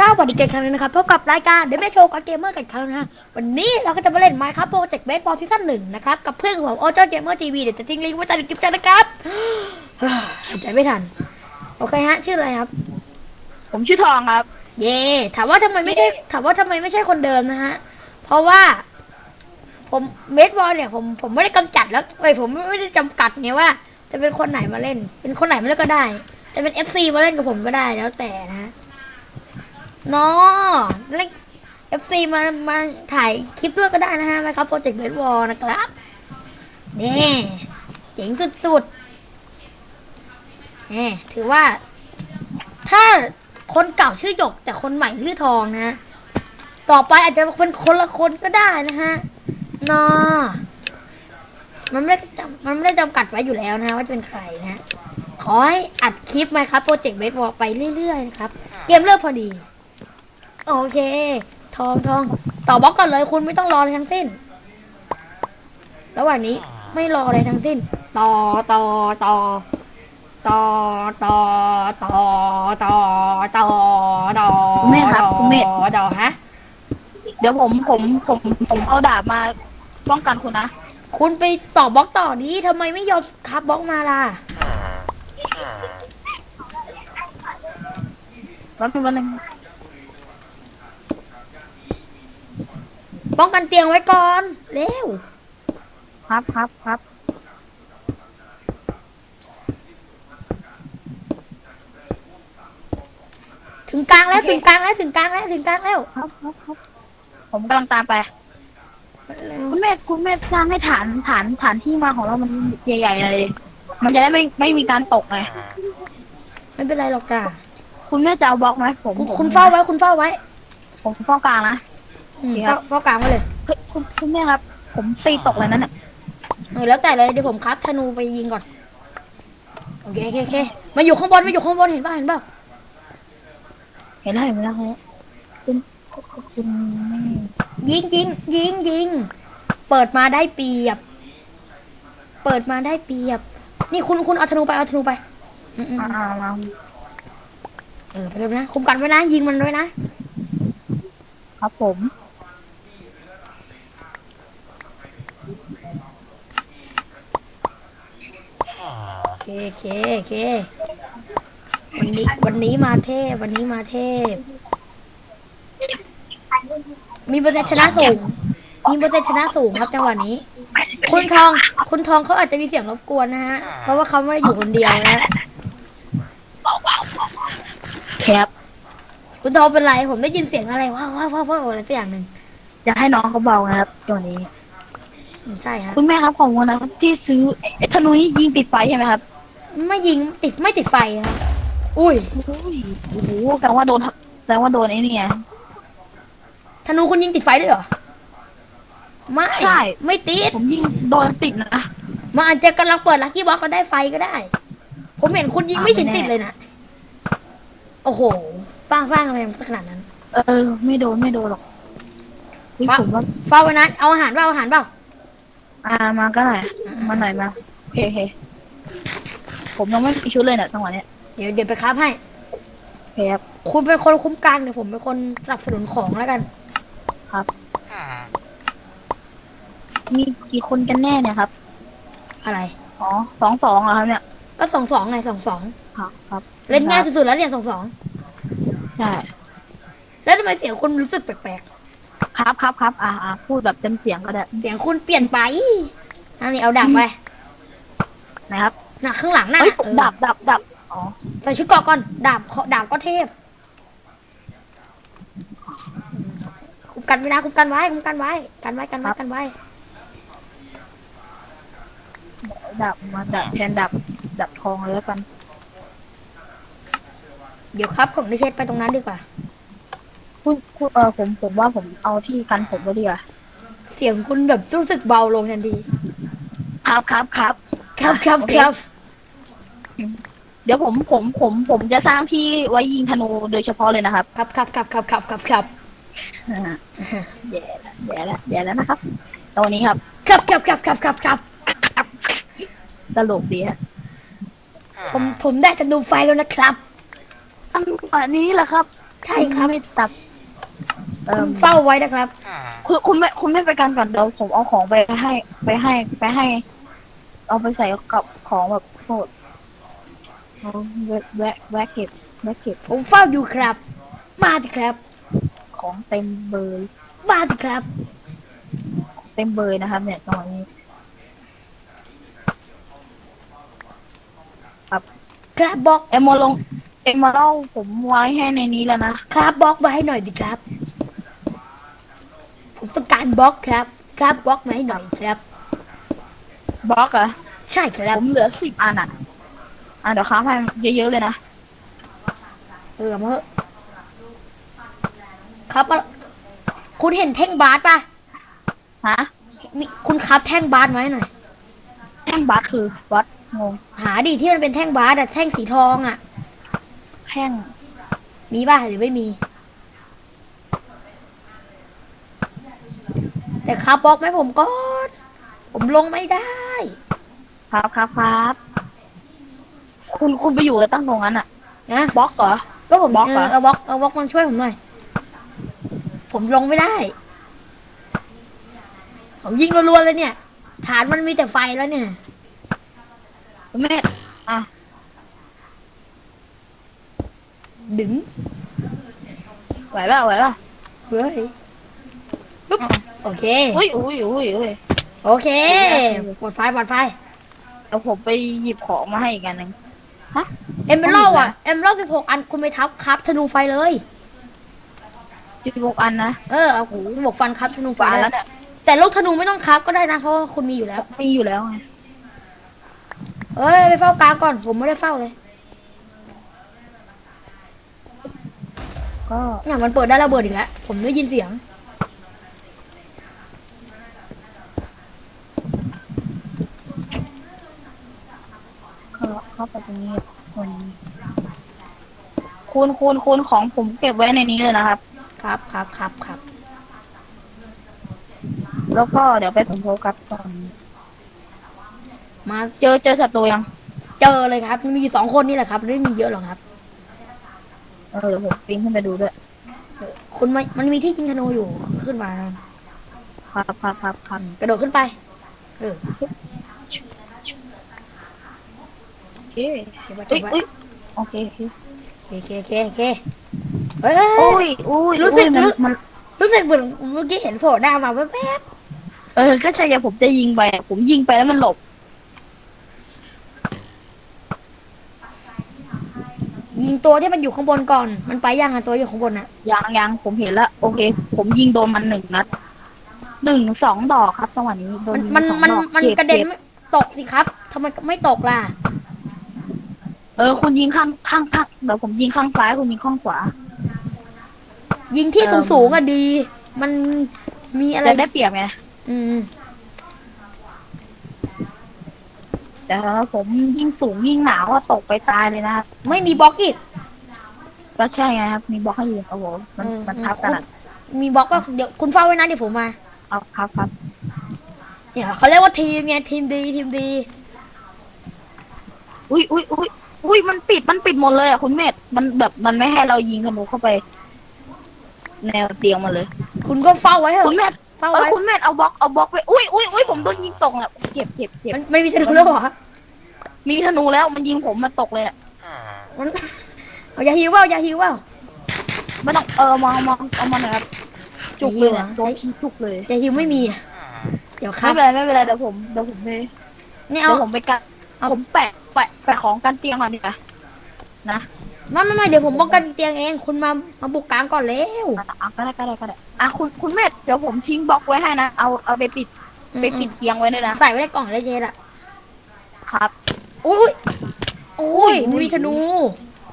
สวัสดีกันอีกครั้งหนึงนะครับพบกับรายการเดมโชว์กับเกมเมอร์กันอีกครั้งนะฮะวันนี้เราก็จะมาเล่น Minecraft Project Baseball Season หนึ่งนะครับ กับเพื่อนของผมโอเจ้าเกมเมอร์ทีวีเดี๋ยวจะทิ้งลิงก์ไว้ใต้ดีคริปชั่นนะครับหายใจไม่ทัน โอเคฮะ ชื่ออะไรครับ ผมชื่อทองครับ เย่ถามว่าทำไมไม่ใช่ ถามว่าทำไมไม่ใช่คนเดิมนะฮะ เพราะว่า ผมเบสบอลเนี่ย ผมผมไม่ได้กำจัดแล้วเอ้ยผมไม่ได้จำกัดไงว่า จะเป็นคนไหนมาเล่น เป็นคนไหนมาเล่นก็ได้ แต่เป็นเอฟซีมาเล่นกับผมก็ได้แล้วแต่นะฮะเนาะเล่นเอฟซีมามาถ่ายคลิปด้วยก็ได้นะฮะนะครับโปรเจกต์เบสบอลนะครับนี่เจ๋งสุดๆนี่ถือว่า ถ้าคนเก่าชื่อหยก แต่คนใหม่ชื่อทองนะ ต่อไปอาจจะเป็นคนละคนก็ได้นะฮะนาะมันไม่ได้จำมันไม่ได้จำกัดไว้อยู่แล้วนะว่าจะเป็นใครนะฮะขอให้อัดคลิปไหมครับโปรเจกต์เบสบอลไปเรื่อยๆนะครับ เกมเริ่มพอดี โอเค ทองทองต่อบล็อกก่อนเลยคุณไม่ต้องรออะไรทั้งสิ้น ระหว่างนี้ไม่รออะไรทั้งสิ้น ต่อต่อต่อต่อต่อต่อต่อต่อต่อคุณเมธครับคุณเมธ ต่อฮะ เดี๋ยวผมผมผมผมเอาดาบมาป้องกันคุณนะ คุณไปต่อบล็อกต่อนี้ทำไมไม่ยอมคับบล็อกมาล่ะ แป๊บนึงแป๊บนึง ป้องกันเตียงไว้ก่อนเร็วครับครับครับถึงกลางแล้วถึงกลางแล้วถึงกลางแล้วถึงกลางแล้วครับครับครับผมกำลังตามไป คุณเมธคุณเมธสร้างให้ฐานฐานฐานที่มาของเรามันใหญ่ๆเลย มันจะได้ไม่ไม่มีการตกไงไม่เป็นไรหรอกจ้ะคุณเมธจะเอาบล็อกไหมผมคุณผมคุณเฝ้าไว้คุณเฝ้าไว้ ผมเฝ้ากลางนะ อืมโอเคครัเฝ้าบเฝ้ากลางไว้เลยเฮ้ยคุณคุณเมธครับ ผมตีตกเลยนั่นน่ะเออแล้วแต่เลยเดี๋ยวผมคับธนูไปยิงก่อนโอเคโอเคโอเคมาอยู่ข้างบนมาอยู่ข้างบนเห็นป่ะเห็นป่ะเห็นแล้วเห็นแล้วเห็นแล้วคุณคุณยิงยิงยิงยิงเปิดมาได้เปรียบ เปิดมาได้เปรียบ นี่คุณคุณเอาธนูไปเอาธนูไปอืมอืมอ่าอืมมาเออไปเลยนะคุมกันไว้นะยิงมันไว้นะครับผม โอ เคโอเคโอเควันนี้วันนี้มาเทพวันนี้มาเทพ มีเปอร์เซ็นต์ชนะสูง มีเปอร์เซ็นต์ชนะสูงครับจังหวะนี้ คุณทอง คุณทองเขาอาจจะมีเสียงรบกวนนะฮะ เพราะว่าเขาไม่ได้อยู่คนเดียวนะแคปคุณทองเป็นไร ผมได้ยินเสียงอะไรว้าวว้าวว้าวว้าวอะไรสักอย่างหนึ่งจะให้น้องเขาเบานะครับตัวนี้อืมใช่ฮะคุณแม่ครับของวันนะครับที่ซื้อไอ้ธนูนี่ยิงติดไฟใช่ไหมครับ ไม่ยิงติดไม่ติดไฟครับอุ้ยอุ้ยโอ้โหแสดงว่าโดนแสดงว่าโดนไอ้นี่ไงธนูคุณยิงติดไฟด้วยเหรอไม่ใช่ไม่ติดผมยิงโดนติดนะมันอาจจะกำลังเปิดลักกี้บ็อกก็ได้ไฟก็ได้ ผมเห็นคุณยิงไม่ถึงอ่าไม่แน่ติดเลยนะโอ้โหป้างฟ้างอะไรมันสักขนาดนั้น เออ ไม่โดนไม่โดนหรอกนี่ครับผมว่าเฝ้าไว้นะเอาอาหารเปล่าเอาอาหารเปล่าอ่ามาก็ได้มาหน่อยมาโอเคโอเค ผมยังไม่มีชุดเลยเนี่ยจังหวะเนี้ยเดี๋ยวเดี๋ยวไปครับให้ โอเคครับ คุณเป็นคนคุ้มกันเดี๋ยวผมเป็นคนสนับสนุนของแล้วกันมีกี่คนกันแน่เนี่ยครับ อะไร อ๋อสองสองเหรอครับเนี่ยก็สองสองไงสองสองครับครับเล่นง่ายสุดๆแล้วเนี่ยสองสองใช่แล้วทำไมเสียงคุณรู้สึกแปลกครับครับครับอ่าอ่าพูดแบบเต็มเสียงก็ได้ๆเสียงคุณเปลี่ยนไปอันนี้เอาดาบไปนะครับ น่ะข้างหลังน่ะเฮ้ยเออดับดับดับอ๋อใส่ชุดเกราะก่อนดาบเขาดาบก็เทพคุมกันไว้นะคุมกันไว้คุมกันไว้ กันไว้กันไว้กันไว้ ดับมาดับแทนดับดับทองเลยแล้วกันเดี๋ยวครับของดิเชตไปตรงนั้นดีกว่า คุณคุณเออผมผมว่าผมเอาที่กันผมไว้ดีกว่าเสียงคุณแบบรู้สึกเบาลงทันที ครับครับครับ ครับครับโอเคครับ เดี๋ยวผมผมผมผมจะสร้างที่ไว้ยิงธนูโดยเฉพาะเลยนะครับครับครับครับครับครับครับครับอ่าเดี๋ยวละเดี๋ยวละเดี๋ยวแล้วนะครับตัวนี้ครับครับครับครับครับครับครับตลกดีฮะผมผมได้ธนูไฟแล้วนะครับอันอันนี้แหละครับใช่ครับไม่ตับเอคุอณเฝ้าไว้นะครับ คุณคุณไม่คุณไม่ไปกันก่อนเดี๋ยวผมเอาของไปให้ ไปให้ ไปให้ เอาไปใส่กับของแบบโคตร เอาแวะแวะแวะเก็บแวะเก็บผมเฝ้าอยู่ครับ มาสิครับ ของเต็มเบอร์มาสิครับ เต็มเบอร์นะครับเนี่ยตอนนี้ครับบล็อกเอมโมลงเอมโมเล่าผมไว้ให้ในนี้แล้วนะครับบล็อกมาให้หน่อยดิครับ ผมต้องการบล็อกครับ ครับบล็อกมาให้หน่อยครับบล็อกเหรอะใช่ครับผมเหลือสิบอันอะ อะเดี๋ยวค้าให้เยอะๆเลยนะเออมาเถอะครับอะคุณเห็นแท่งบาสปะฮะมีคุณครับแท่งบาสมาให้หน่อย แท่งบัสคือบัสงงหาดิที่มันเป็นแท่งบาสอะแท่งสีทองอะแท่งมีป่ะหรือไม่มี แต่ครับบล็อกไหมผมก็ ผมลงไม่ได้ ครับครับครับ คุณคุณไปอยู่แล้วตั้งตรงนั้นอะนะบล็อกเหรอ ก็ผมบล็อกเอเหรออเอาบล็อกเอาบล็อกมาช่วยผมหน่อย ผมลงไม่ได้ ผมยิงรัวๆเลยเนี่ย ฐานมันมีแต่ไฟแล้วเนี่ยคุณแม่อะ ดึงไหวป่ะไหวป่ะเฮ้ยปุ๊บโอเค อุ้ยอุ้ยอุ้ยอุ้ยโอเคปลอดไฟปลอดไฟเดี๋ยวผมไปหยิบของมาให้อีกอันหนึ่ง เอ็มเบลล์อะเอ็มเบลล์สิบหกอันคุณไปทับครับธนูไฟเลยจิบกอันนะ เออเอาสิบหกฟันครับธนูไฟฝาเลแล้ยวเนี่ยแต่ลูกธนูไม่ต้องครับก็ได้นะเพราะว่าคุณมีอยู่แล้ว มีอยู่แล้วไงเอ้ยไปเฝ้ากลางก่อนผมไม่ได้เฝ้าเลย ก็เนี่ยมันเปิดได้ระเบิดอีกแล้วผมได้ยินเสียง เข้าเข้าไปตรงนี้คนคูณคูณคูณของผมเก็บไว้ในนี้เลยนะครับ ครับครับครับครับ แล้วก็เดี๋ยวไปสมทบกับตอนมาเจอเจอศัตรูยัง เจอเลยครับ มีอยู่สองคนนี่แหละครับไม่ได้มีเยอะหรอกครับ เออเดี๋ยวผมปีนขึ้นไปดูด้วย คุณไม่มันมีที่ยิงธนูอยู่ขึ้นมา ครับครับครับครับกระโดดขึ้นไป เออ โอ เคเก็บไว้เก็อุ้บยไว้อุ้ยโอเคโอเคโอเคโอเคโอเคเฮ้ยอุ้ยอุ้ยรู้สึกอุ้ยมันรู้ มันรู้สึกเหมือนเมื่อกี้เห็นโผล่หน้ามาแวบเออก็ใช่ไงผมจะยิงไปอะผมยิงไปแล้วมันหลบ ๆยิงตัวที่มันอยู่ข้างบนก่อน มันไปยังอะตัวอยู่ข้างบนอะยังยังผมเห็นแล้ว โอเค ผมยิงโดนมันหนึ่งนัดหนึ่งสองดอกครับจังหวะนี้โดนมันยิงสองมันดอกมันจ็บกระเด็นจ็บไม่ตกสิครับทำไมไม่ตกล่ะ เออ คุณยิงข้างข้างข้างเดี๋ยวผมยิงข้างซ้ายคุณยิงข้างขวา ยิงที่เอิ่สูม งสูงๆอะดี มันมีอะไร จะได้เปรียบไงอืม แต่ผมยิงสูงยิงหนาวว่าตกไปตายเลยนะครับไม่มีบล็อกอีก ก็ใช่ไงครับ มีบล็อกให้ยืนครับผมมันเออมันทับกันอะมีบล็อกว่าเดี๋ยวคุณเฝ้าไว้นะเดี๋ยวผมมา เอาครับครับเนี่ยเขาเรียกว่าทีมไงทีมดีทีมดี อุ้ยอุ้ยอุ้ย อุ้ยมันปิดมันปิดหมดเลยอะคุณเมธมันแบบมันไม่ให้เรายิงธนูเข้าไป แนวเตียงมาเลย คุณก็เฝ้าไว้เถคุณอะเมธเฝ้าเออไว้คุณเมธเอาบล็อกเอาบล็อกไปอุ้ยอุ้ยอุ้ยผมโดนยิงตกอะเจ็บเจ็บเจ็บมันไม่มีจะดูแล้วเหรอมีธนูแล้วมันยิงผมมาตกเลยอะมันเอาอย่าหิวเปล่าอย่าหิวเปล่าไม่ต้องเออมาเอามาเอามาหน่อยครับจุกเลยเนี่ยหิโดวเหรอนชี้จุกเลยอย่าหิวไม่มีอะเดี๋ยวครัไม่บเป็นไรไม่เป็นไรเดี๋ยวผมเดี๋ยวผมไปนี่เดี๋เอายวผมไปกันเอาผมแปะ แปะแปะของกันเตียงก่อนดีกว่านะไม่ไม่ไม่เดี๋ยวผมป้องกันเตียงเองคุณมามาบุกกลางก่อนเร็วอะอะก็ได้ก็ได้ก็ได้อะคุณคุณเมธเดี๋ยวผมทิ้งบล็อกไว้ให้นะเอาเอาไปปิดไปปิดเตียงไว้ด้วยนะใส่ไว้ในกล่องเลยเจดอะครับอุ้ยอุ้ยอุ้ยมีธนู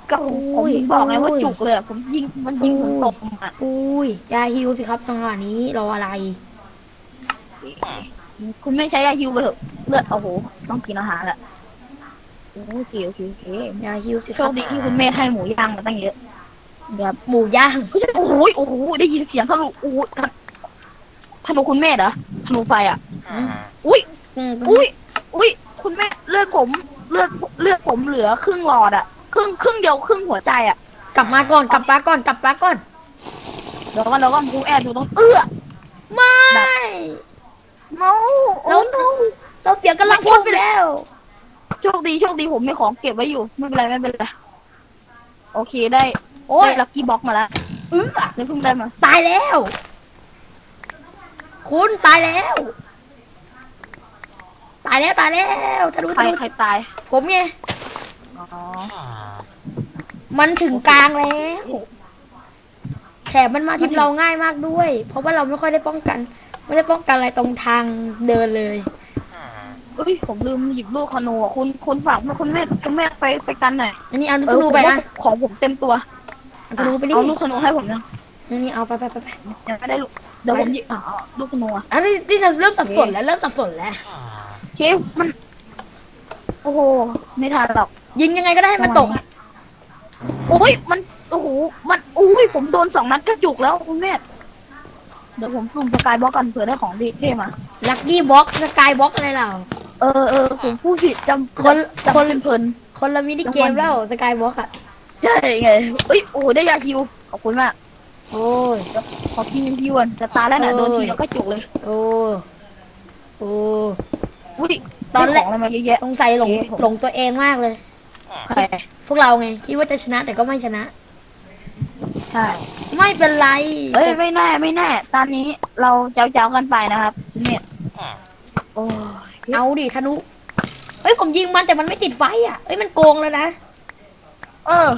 ก็ผมอุ้ผมยถึงบอกไงว่าอุ้ยจุกเลยอะผมยิงมันยิงผมตกอะอุ้ยอย่าหิวสิครับจังหวะนี้รออะไรคุณไม่ใช้ยาฮิวไปเถอะเลือดโอ้โหต้องกินอาหารแหละ โอ้โหโอเคโอเคโอเคอย่าหิวสิโชครัคบดีที่คุณเมธให้หมูย่างมาตั้งเยอะแบบหมูย่างโอ้โหโอ้โหได้ยินเสียงธนูโอ้โหธนูคุณเมธเหรอธนูไฟอะอุ้ยอืมอุ้ยอุ้ยคุณแม่เลือดผม เลือดเลือดผมเหลือครึ่งหลอดอะครึ่งครึ่งเดียวครึ่งหัวใจอะกลับมาก่อนกลับมาก่อนกลับมาก่อนเดี๋ยวก่อนเดี๋ยวก่อนกูแอบอยู่ตรงเอื้อไม่เมาโอ้เราโนเราเสียกำลังพลไปแล้ว โชคดีโชคดีผมมีของเก็บไว้อยู่ ไม่เป็นไรไม่เป็นไรโอเคได้ โอ้ยได้ลักกี้บ็อกมาแล้วเออได้เพิ่งได้มาตายแล้ว คุณตายแล้ว ตายแล้วตายแล้วทะลุใครทะลุใครตายผมไงอ๋อมันถึงกลางแล้วแถมมันมาทีมเราง่ายมากด้วย เพราะว่าเราไม่ค่อยได้ป้องกัน ไม่ได้ป้องกันอะไรตรงทางเดินเลย เอ้ยผมลืมหยิบลูกคานูอะคุณคุณฝากคุณแม่คุณแม่ไปไปกันหน่อยอันนี้เอาเอธอนูผมไปว่าอะของผมเต็มตัวเอาธนูไปดิเอาลูกคานูให้ผมยังนี่นี่เอาไปไปไปไปยังไม่ได้ลูกเดี๋ยวผมหยิบอะเอาลูกคานูอะอันนี้ที่เริ่มสับสนแล้วเริ่มสับสนแล้วเชฟมันโอ้โหไม่ทันหรอกยิงยังไงก็ได้ให้มันตกอะโอ้ยมันโอ้โหมันอุ้ยผมโดนสองนัดกระจุกแล้วคุณแม่เดี๋ยวผมซุ่มสกายบล็อกกันเผื่อได้ของดีเท่มาลักกี้บ็อกสกายบ็อกอะไรเรา เออเออผมพูดผิดจำคนจำคน เพลินคนละมินิเกมแล้วสกายบ็อกอะๆใช่ไงเอ้ยโอ้โหได้ยาคิวขอบคุณมากโอ้ย ขอกินพี่วันจะตายแล้วนะโอ้ยโดนทีแล้วก็จุกเลยโอ้โอ้ อุ้ยตอนแรกได้ของอะไรมาเยอะแยะ สงสัยหลงโอเคผม หลงตัวเองมากเลย ใช่พวกเราไง คิดว่าจะชนะแต่ก็ไม่ชนะ ใช่ไม่เป็นไรเอ้ยไม่แน่ไม่แน่ ตอนนี้เราเจ้าๆกันไปนะครับ เนี่ยโอ้ย เอาดิธนุเฮ้ยผมยิงมันแต่มันไม่ติดไฟอะเอ้ยมันโกงแล้วนะ เออ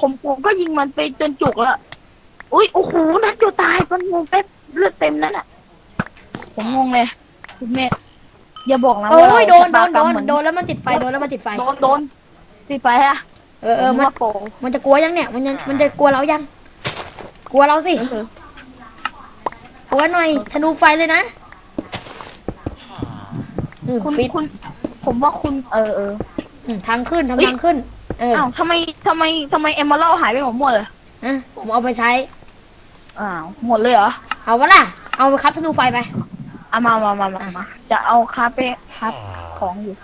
ผมผมก็ยิงมันไปจนจุกแล้วอุ้ยโอ้โหนัดเดียวตายมันงงเป๊ะเลือดเต็มนั่นอะผมงงเลยคุณเมธอย่าบอกนะโอ้ว่ายโดนโดเรานชะโดตากรรมนเหมือโดนแล้วมันติดไฟโดนแล้วมันติดไฟโดนโดนติดไฟอะเออเออผมมันว่าโปรมันจะกลัวยังเนี่ย มันจะมันจะกลัวเรายัง กลัวเราสิเออกลัวหน่อยธนูไฟเลยนะ อืมคุณปิดคุณ ผมว่าคุณ เออเออ อืมทางขึ้นทำเฮ้ยทางขึ้น เอออ้าวทำไมทำไมทำไมเอมเมอรัลหายไปหมดหมดเลยอะผมเอาไปใช้ อ้าวหมดเลยเหรอเอาวะล่ะ เอาไปครับธนูไฟไป เอามามามามามาจะเอาคาเฟ่ครับของอยู่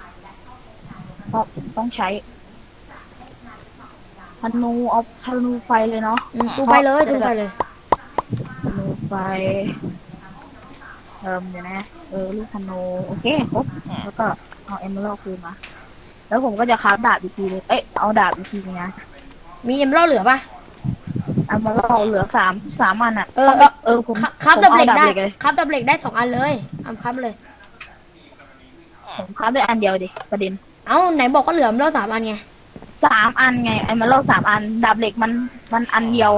เพราะต้องใช้ธนูเอาธนูไฟเลยเนาะอืมตูไปเลยตูไปเลย ธนูไฟเอิมเดี๋ยวนะ เออลูกธนูโอเคครบแล้วก็เอาเอมเมอรัลคืนมาแล้วผมก็จะคราฟดาบอีกทีเลยเอ้ยเอาดาบอีกทีนึงนะมีเอ็มเล่าเหลือปะเอมเมอรัลเหลือสามสามอันอะเออต้องเออเออผมครับผมดับเอาเหล็กดาบได้เหล็กเลยครับดับเหล็กได้สองอันเลยเอาครับเลยผมคราฟได้อันเดียวดิประเด็นเอ้าไหนบอกก็เหลือเล่าสามอันไงสามอันไงไอ้มันเล่าสามอันดาบเหล็กมันมันอันเดียว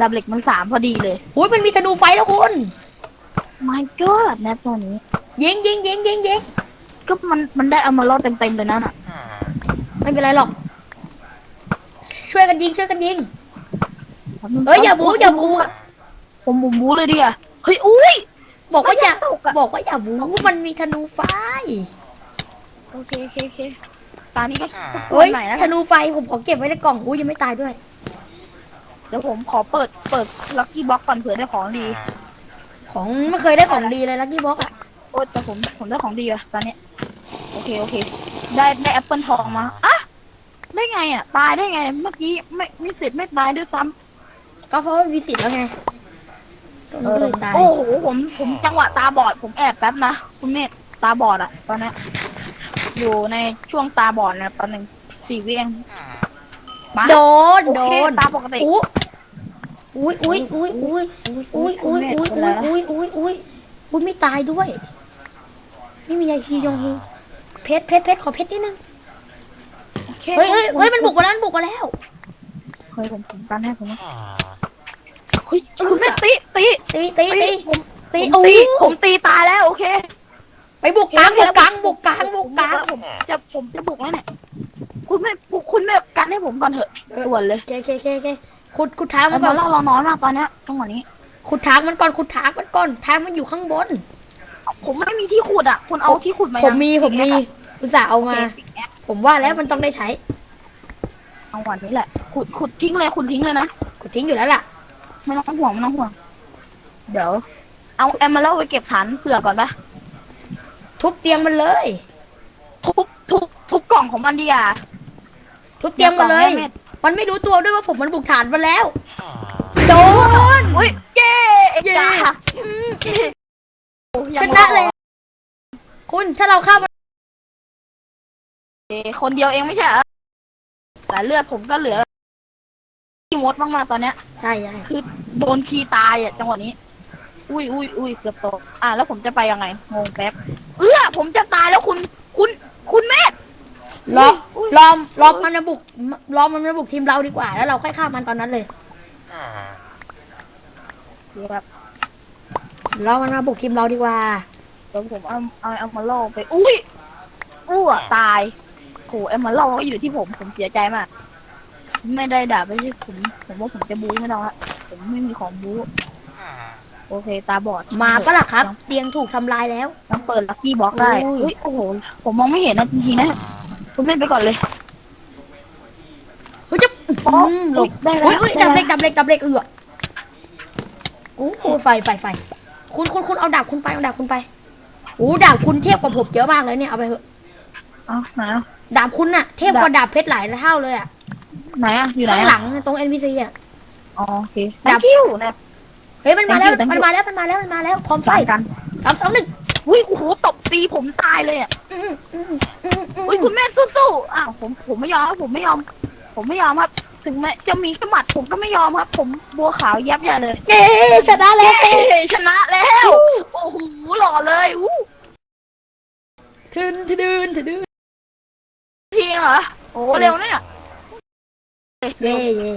ดาบเหล็กมันสามพอดีเลยอุ้ยมันมีธนูไฟแล้วคุณ my god แนบตัวนี้ ยิงยิงยิงยิงยิงก็มันมันได้เอามาล่อเต็มเต็มๆเลยนั่นอะไม่เป็นไรหรอก ช่วยกันยิงช่วยกันยิงเฮ้ยอย่าบู๊อย่าบู๊ผมบูบูเลยดิอะเฮ้ยอุ้ยบอกว่าอย่าตกอะบอกว่าอย่าบู๊มันมีธนูไฟ โอเคโอเคโอเคตอนนี้ก็เฮ้ยใหม่แล้วธนูไฟผมขอเก็บไว้ในกล่องอุ้ยยังไม่ตายด้วย เดี๋ยวผมขอเปิดเปิดลัคกี้บ็อกก่อนเผื่อได้ของดี ของไม่เคยได้ของดีเลยลักกี้บ็อกอะโอ้แต่ผมผมได้ของดีอะตอนเนี้ยโอเคโอเค ได้ได้แอปเปิลทองมาอะได้ไงอะตายได้ไง เมื่อกี้ไม่มีสิทธิ์ไม่ตายด้วยซ้ำก็เพราะว่ามีสิทธิ์แล้วไงตัวนี้ก็เลยตายโอ้โหผมผมจังหวะตาบอด ผมแอบแป๊บนะคุณเมธตาบอดอะตอนเนี้ยอยู่ในช่วงตาบอดนะตอนหนึ่งสี่วิเองมาโดนโอโดเคนตาปกติอู้ อุ้ยอุ้ยอุ้ยอุ้ยอุ้ยอุ้ยอุ้ยอุ้ยอุ้ยอุ้ยอุ้ยอุ้ยไม่ตายด้วย ไม่มียาฮียองฮีเพชรเพชรเพชรขอเพชรนิดนึงโอคเฮ้ยเฮ้ยเฮ้ยมันบุกมาแล้วมันบุกมาแล้วเฮ้ยผมผมกันให้ผมนะเฮ้ยคุณแม่ตีตีตีตีตีผมตีผมโอ้ตีผมตีตายแล้วโอเคไปบุกกลางบุกกลางบุกกลางบุกกลางผมจะผมจะบุกแล้วเนี่ยคุณแม่คุณแม่กันให้ผมก่อนเถอะด่วนเลยเคเคเคเค ขุดขุดทางแล้มัวนก่อนเราเราน้อยมากตอนเนี้ยจังหวะนี้ ขุดทางมันก่อนขุดทางมันก่อนทางมันอยู่ข้างบน ผมไม่มีที่ขุดอะคุณเอาที่ขุดมาผยัมงมีผมมีอุตส่าห์เอาโอเคมาปิกแอปผมว่าแล้วมันต้องได้ใช้จังหวะนี้แหละขุดขุดทิ้งเลยขุดทิ้งเลยนะขุดทิ้งอยู่แล้วล่ะไม่ต้องห่วงไม่ต้องห่วง เดี๋ยว เอาแอมมาเล่าไปเก็บฐานเปลือกก่อนปะทุบเตียงมันเลย ทุบทุบทุบกล่องของมันดีอะทุบเตียงมันเลยอา มันไม่รู้ตัวด้วยว่าผมมันบุกฐานมาแล้ว โดน อุ้ยเย้เอ็กเย้ซ์จ้าชนะเลย คุณถ้าเราเข้ามาเอ้คนเดียวเองไม่ใช่เหรอแต่เลือดผมก็เหลือที่มดมากๆตอนเนี้ย ใช่ใช่คือโดนคีตายอะจังหวะนี้ อุ้ยอุ้ยอุ้ยเกือบตก อะแล้วผมจะไปยังไงงงแป๊บ เอื้อผมจะตายแล้วคุณ คุณ คุณแม่รออุ๊ย รอรอมันมาบุกรอมันมาบุกทีมเราดีกว่า แล้วเราค่อยฆ่ามันตอนนั้นเลยเดี๋ยวแบบรอมันมาบุกทีมเราดีกว่าเดี๋ยวผมเอาเอาเอามาล่อไป อุ้ยอู้อะตายโถเอามาล่อก็อยู่ที่ผมผมเสียใจมาก ไม่ได้ด่าไม่ใช่ผมผมว่าผมจะบู๊ไม่ต้องละผมไม่มีของบู๊โอเคตาบอดมาปะล่ะครับ เตียงถูกทำลายแล้วต้องเปิดลักกี้บ็อกได้อุ้ยอุ้ยโอ้โหผมมองไม่เห็นนะจริงๆนะ คุณเล่นไปก่อนเลยเฮ้ยจะโอ้อืมหลบได้แล้วอุ้ยอุ้ยได้ดับแล้วเล็กดับเล็กดับเล็กเอือโอ้โหไฟไฟไฟคุณคุณคุณเอาดาบคุณไปเอาดาบคุณไปโอ้ดาบคุณเทียบกับผมเยอะมากเลยเนี่ยเอาไปเถอะเอาไหนอะดาบคุณน่ะเทียบกับดาบเพชรหลายเท่าเลยอะไหนอะอยู่ไหนข้างอะหลังตรง NPC อะอ๋อโอเคดับ thank you นะเฮ้ยมันมาแล้ว Thank you, thank มัน you มาแล้วมันมาแล้วมันมาแล้วพร้อมไฟใส่กันสามสองหนึ่ง อุ้ยโอ้โหตบตีผมตายเลยอะอืมอืมอืมอืมอุ้ยคุณแม่สู้ๆอ้าวผมผมไม่ยอมครับผมไม่ยอม ผมไม่ยอมครับ ถึงแม้จะมีแค่หมัดผมก็ไม่ยอมครับ ผมบัวขาวยับใหญ่เลยเย้ชนะแล้ว เย้ชนะแล้ว โอ้โหหล่อเลยอู้ทืนทืนทืนทีเหรอโอ้โหเร็วเนี่ยเย้เย้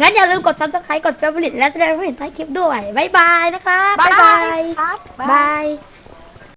งั้นอย่าลืมกด subscribe กด favorite และแสดงความเห็นใต้คลิปด้วย บ๊ายบายนะครับบ๊ายบายครับบาย